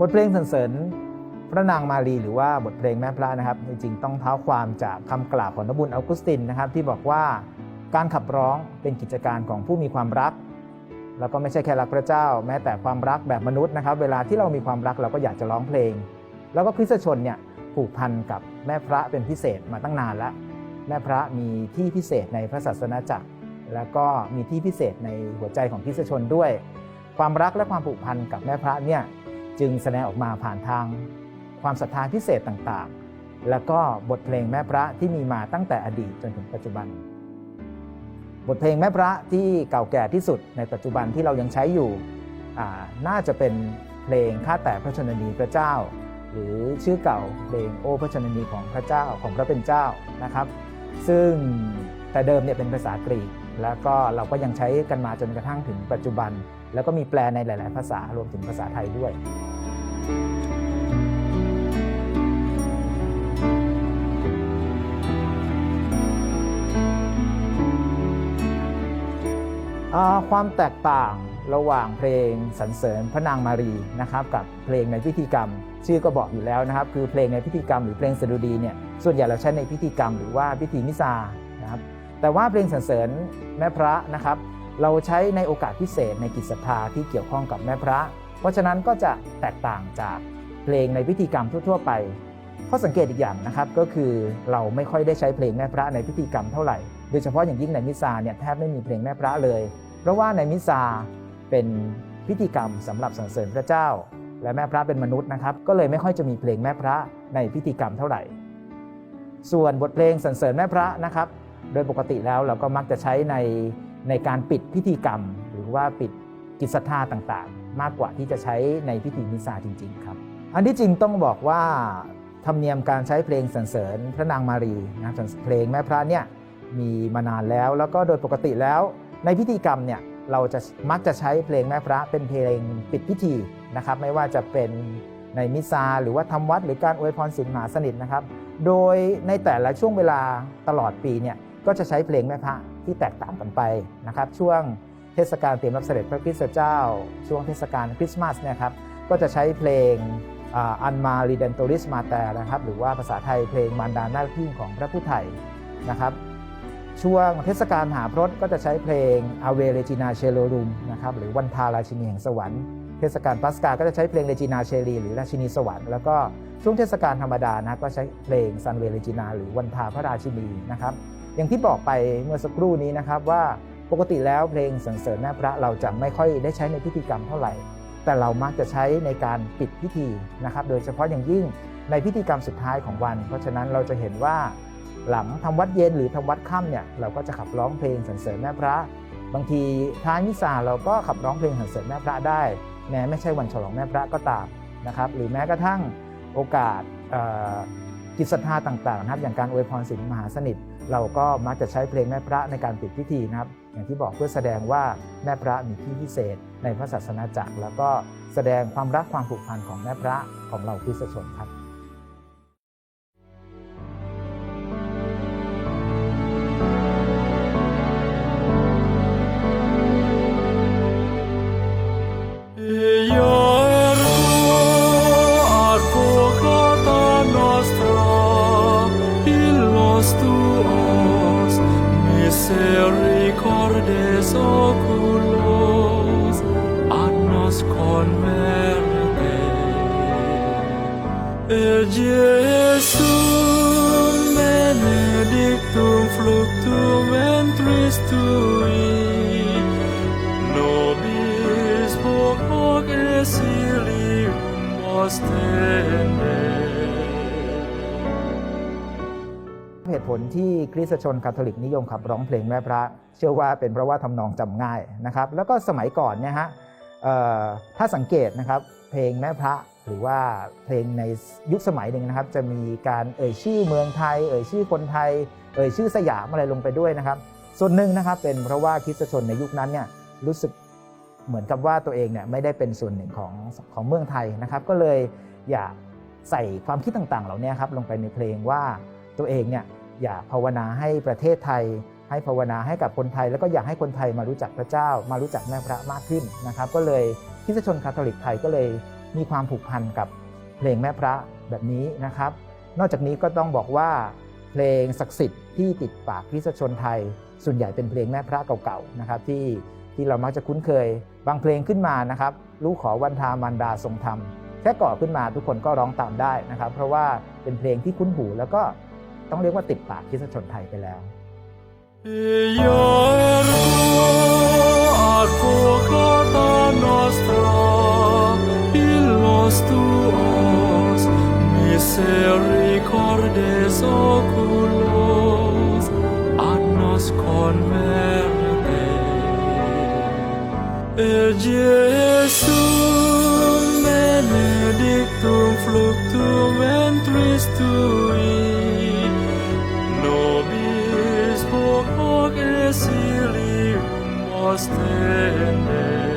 บทเพลงสรรเสริญพระนางมารีหรือว่าบทเพลงแม่พระนะครับ จริงๆต้องเท้าความจากคำกล่าวของนบุญอักุสตินนะครับ ที่บอกว่าการขับร้องเป็นกิจการของผู้มีความรัก แล้วก็ไม่ใช่แค่รักพระเจ้า แม้แต่ความรักแบบมนุษย์นะครับ เวลาที่เรามีความรักเราก็อยากจะร้องเพลง แล้วก็คริสชนเนี่ยผูกพันกับแม่พระเป็นพิเศษมาตั้งนานแล้วแม่พระมีที่พิเศษในพระศาสนาจักร แล้วก็มีที่พิเศษในหัวใจของคริสชนด้วย ความรักและความผูกพันกับแม่พระเนี่ย จึงแสดงออกมาผ่านทางความศรัทธาพิเศษต่างๆ แล้วก็บทเพลงแม่พระที่มีมาตั้งแต่อดีตจนถึงปัจจุบัน บทเพลงแม่พระที่เก่าแก่ที่สุดในปัจจุบันที่เรายังใช้อยู่น่าจะเป็นเพลงข้าแต่พระชนนีพระเจ้า หรือชื่อเก่าเพลงโอ้พระชนนีของพระเจ้าของพระเป็นเจ้านะครับ ซึ่งแต่เดิมเนี่ยเป็นภาษากรีก แล้วก็เราก็ยังใช้กันมาจนกระทั่งถึงปัจจุบัน แล้วก็มีแปลในหลาย ๆ ภาษารวมถึงภาษาไทยด้วย ความแตกต่างระหว่างเพลงสรรเสริญพระนางมารีนะครับกับเพลงในพิธีกรรม ชื่อก็บอกอยู่แล้วนะครับ คือเพลงในพิธีกรรมหรือเพลงสดุดีเนี่ยส่วนใหญ่เราใช้ในพิธีกรรมหรือว่าพิธีมิซานะครับแต่ว่าเพลงสรรเสริญแม่พระนะครับ เราใช้ในโอกาสพิเศษในกิจศรัทธาที่เกี่ยวข้องกับแม่พระ เพราะฉะนั้นก็จะแตกต่างจากเพลงในพิธีกรรมทั่ว ๆ ไป ข้อสังเกตอีกอย่างนะครับก็คือเราไม่ค่อยได้ใช้เพลงแม่พระในพิธีกรรมเท่าไหร่ โดยเฉพาะอย่างยิ่งในมิซาเนี่ยแทบไม่มีเพลงแม่พระเลย เพราะว่าในมิซาเป็นพิธีกรรมสำหรับสรรเสริญพระเจ้า และแม่พระเป็นมนุษย์นะครับก็เลยไม่ค่อยจะมีเพลงแม่พระในพิธีกรรมเท่าไหร่ ส่วนบทเพลงสรรเสริญแม่พระนะครับ โดยปกติแล้วเราก็มักจะใช้ใน ในการปิดพิธีกรรม หรือว่าปิดกิจศรัทธาต่างๆ มากกว่าที่จะใช้ในพิธีมิซาจริง ๆ ครับ อันที่จริงต้องบอกว่าธรรมเนียมการใช้เพลงสรรเสริญพระนางมารีนะครับเพลงแม่พระเนี่ยมีมานานแล้ว แล้วก็โดยปกติแล้ว ในพิธีกรรมเนี่ยเราจะมักจะใช้เพลงแม่พระเป็นเพลงปิดพิธีนะครับ ไม่ว่าจะเป็นในมิซาหรือว่าทำวัดหรือการอวยพรสินมหาสนิทนะครับ โดยในแต่ละช่วงเวลาตลอดปีเนี่ยก็จะใช้เพลงแม่พระ ที่แตกต่างกันไปนะครับ ช่วงเทศกาลเตรียมรับเสด็จพระคริสต์เจ้า ช่วงเทศกาลคริสต์มาสเนี่ยครับก็จะใช้เพลงอันมารีเดนโตริสมาแต่นะครับ หรือว่าภาษาไทยเพลงมารดาหน้าที่ของพระผู้ไถ่นะครับ ช่วงเทศกาลหาพรตก็จะใช้เพลงอาเวเรจินาเชโลรุมนะครับหรือวันทาราชินีแห่งสวรรค์เทศกาลปัสกาก็จะใช้เพลงเรจินาเชลีหรือราชินีสวรรค์แล้วก็ช่วงเทศกาลธรรมดานะก็ใช้เพลงซันเวเรจินาหรือวันทาพระราชินีนะครับ อย่างที่บอกไปเมื่อสักครู่นี้นะครับว่าปกติแล้วเพลงสรรเสริญแม่พระเราจะไม่ค่อยได้ใช้ในพิธีกรรมเท่าไหร่ แต่เรามักจะใช้ในการปิดพิธีนะครับ โดยเฉพาะอย่างยิ่งในพิธีกรรมสุดท้ายของวัน เพราะฉะนั้นเราจะเห็นว่าหลังทำวัดเย็นหรือทำวัดค่ำเนี่ยเราก็จะขับร้องเพลงสรรเสริญแม่พระ บางทีท้ายมิสซาเราก็ขับร้องเพลงสรรเสริญแม่พระได้ แม้ไม่ใช่วันฉลองแม่พระก็ตามนะครับ หรือแม้กระทั่งโอกาสอ กิจศรัทธาต่างๆนะครับอย่างการอวยพรศีลมหาสนิท เราก็มักจะใช้เพลงแม่พระในการปิดพิธีนะครับ อย่างที่บอกเพื่อแสดงว่าแม่พระมีที่พิเศษ ในพระศาสนาจักร แล้วก็แสดงความรักความผูกพันของแม่พระของเราคริสตชนครับ oculos, ad nos converte. Jesum benedictum fructum ventris tui, nobis hoc hoc exilium ostende. เหตุผลที่คริสตชนคาทอลิกนิยมขับร้องเพลงแม่พระ เชื่อว่าเป็นเพราะว่าทำนองจำง่ายนะครับ แล้วก็สมัยก่อนเนี่ยฮะ ถ้าสังเกตนะครับเพลงแม่พระหรือว่าเพลงในยุคสมัยหนึ่งนะครับ จะมีการเอ่ยชื่อเมืองไทย เอ่ยชื่อคนไทย เอ่ยชื่อสยามอะไรลงไปด้วยนะครับ ส่วนหนึ่งนะครับเป็นเพราะว่าคริสตชนในยุคนั้นเนี่ยรู้สึกเหมือนกับว่าตัวเองเนี่ยไม่ได้เป็นส่วนหนึ่งของของเมืองไทยนะครับ ก็เลยอยากใส่ความคิดต่างๆ เหล่านี้ครับลงไปในเพลงว่าตัวเองเนี่ยอยากภาวนาให้ประเทศไทย ให้ภาวนาให้กับคนไทย แล้วก็อยากให้คนไทยมารู้จักพระเจ้า มารู้จักแม่พระมากขึ้นนะครับ ก็เลยคริสชนคาทอลิกไทยก็เลยมีความผูกพันกับเพลงแม่พระแบบนี้นะครับ นอกจากนี้ก็ต้องบอกว่าเพลงศักดิ์สิทธิ์ที่ติดปากคริสชนไทย ส่วนใหญ่เป็นเพลงแม่พระเก่าๆนะครับที่ที่เรามักจะคุ้นเคย บางเพลงขึ้นมานะครับลูกขอวันทามันดาทรงธรรมแค่ก่อขึ้นมาทุกคนก็ร้องตามได้นะครับ เพราะว่าเป็นเพลงที่คุ้นหูแล้วก็ต้องเรียกว่าติดปากคริสชนไทยไปแล้ว misericordes oculos ad nos converte. Et Iesum benedictum fructum ventris tui, exilium ostende